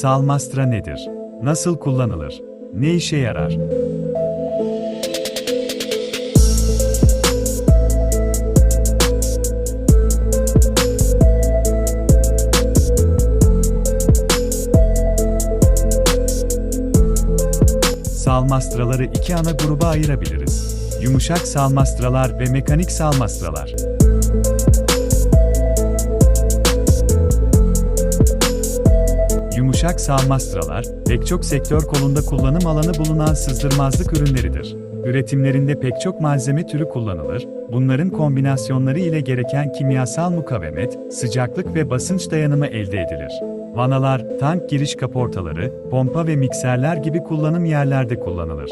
Salmastra nedir? Nasıl kullanılır? Ne işe yarar? Salmastraları iki ana gruba ayırabiliriz. Yumuşak salmastralar ve mekanik salmastralar. Yumuşak salmastralar, pek çok sektör kolunda kullanım alanı bulunan sızdırmazlık ürünleridir. Üretimlerinde pek çok malzeme türü kullanılır, bunların kombinasyonları ile gereken kimyasal mukavemet, sıcaklık ve basınç dayanımı elde edilir. Vanalar, tank giriş kaportaları, pompa ve mikserler gibi kullanım yerlerde kullanılır.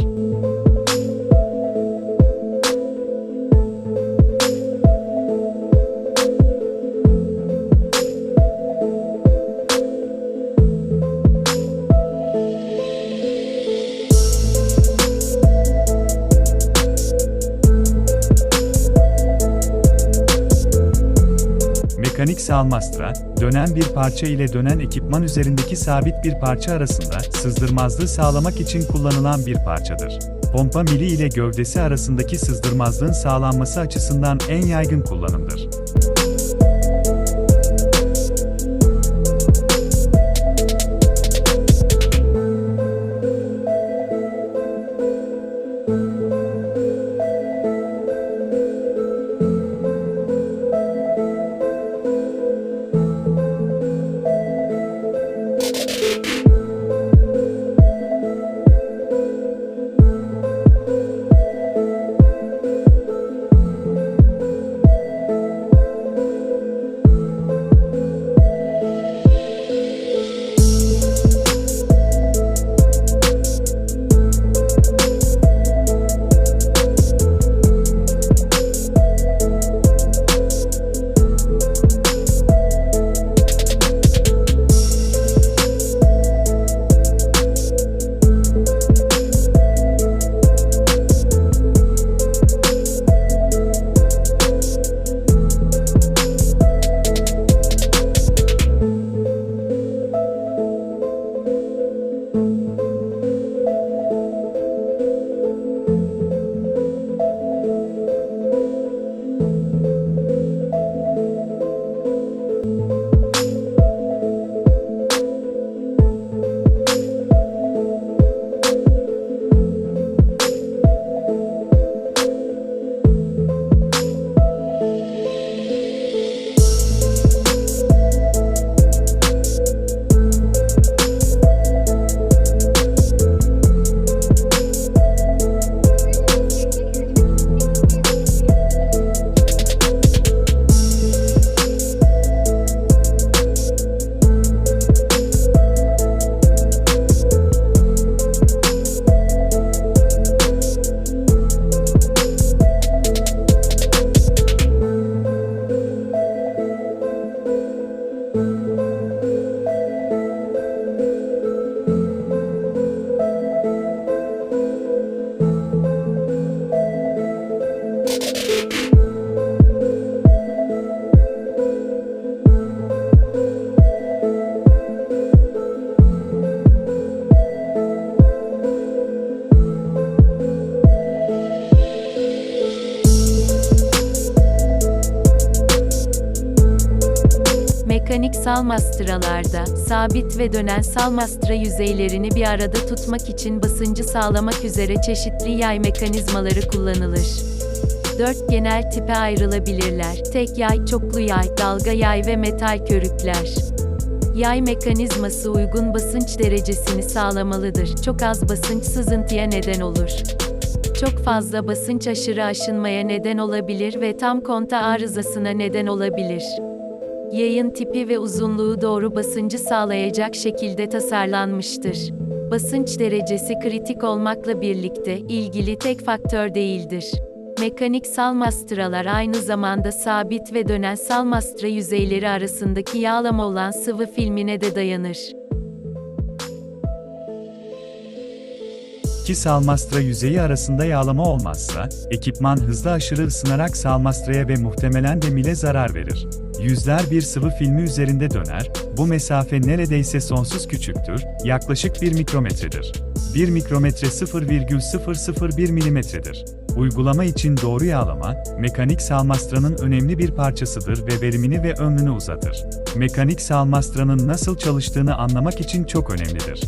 Mekanik salmastra, dönen bir parça ile dönen ekipman üzerindeki sabit bir parça arasında sızdırmazlığı sağlamak için kullanılan bir parçadır. Pompa mili ile gövdesi arasındaki sızdırmazlığın sağlanması açısından en yaygın kullanımdır. Mekanik salmastralarda, sabit ve dönen salmastra yüzeylerini bir arada tutmak için basıncı sağlamak üzere çeşitli yay mekanizmaları kullanılır. Dört genel tipe ayrılabilirler. Tek yay, çoklu yay, dalga yay ve metal körükler. Yay mekanizması uygun basınç derecesini sağlamalıdır. Çok az basınç sızıntıya neden olur. Çok fazla basınç aşırı aşınmaya neden olabilir ve tam konta arızasına neden olabilir. Yayın tipi ve uzunluğu doğru basıncı sağlayacak şekilde tasarlanmıştır. Basınç derecesi kritik olmakla birlikte ilgili tek faktör değildir. Mekanik salmastralar aynı zamanda sabit ve dönen salmastra yüzeyleri arasındaki yağlama olan sıvı filmine de dayanır. İki salmastra yüzeyi arasında yağlama olmazsa, ekipman hızlı aşırı ısınarak salmastraya ve muhtemelen de mile zarar verir. Yüzler bir sıvı filmi üzerinde döner, bu mesafe neredeyse sonsuz küçüktür, yaklaşık 1 mikrometredir. 1 mikrometre 0,001 milimetredir. Uygulama için doğru yağlama, mekanik salmastranın önemli bir parçasıdır ve verimini ve ömrünü uzatır. Mekanik salmastranın nasıl çalıştığını anlamak için çok önemlidir.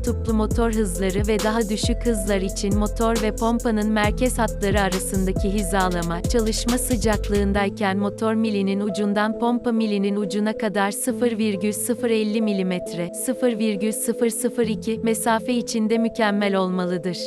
Kutuplu motor hızları ve daha düşük hızlar için motor ve pompanın merkez hatları arasındaki hizalama, çalışma sıcaklığındayken motor milinin ucundan pompa milinin ucuna kadar 0,050 mm, 0,002 mesafe içinde mükemmel olmalıdır.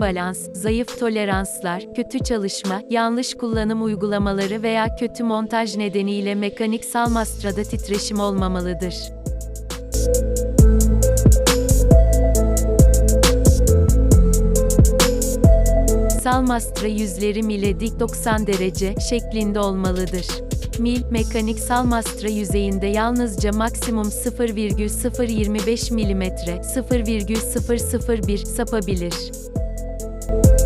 Balans, zayıf toleranslar, kötü çalışma, yanlış kullanım uygulamaları veya kötü montaj nedeniyle mekanik salmastrada titreşim olmamalıdır. Salmastra yüzleri mile dik 90 derece şeklinde olmalıdır. Mil, mekanik salmastra yüzeyinde yalnızca maksimum 0,025 mm, 0,001 sapabilir. you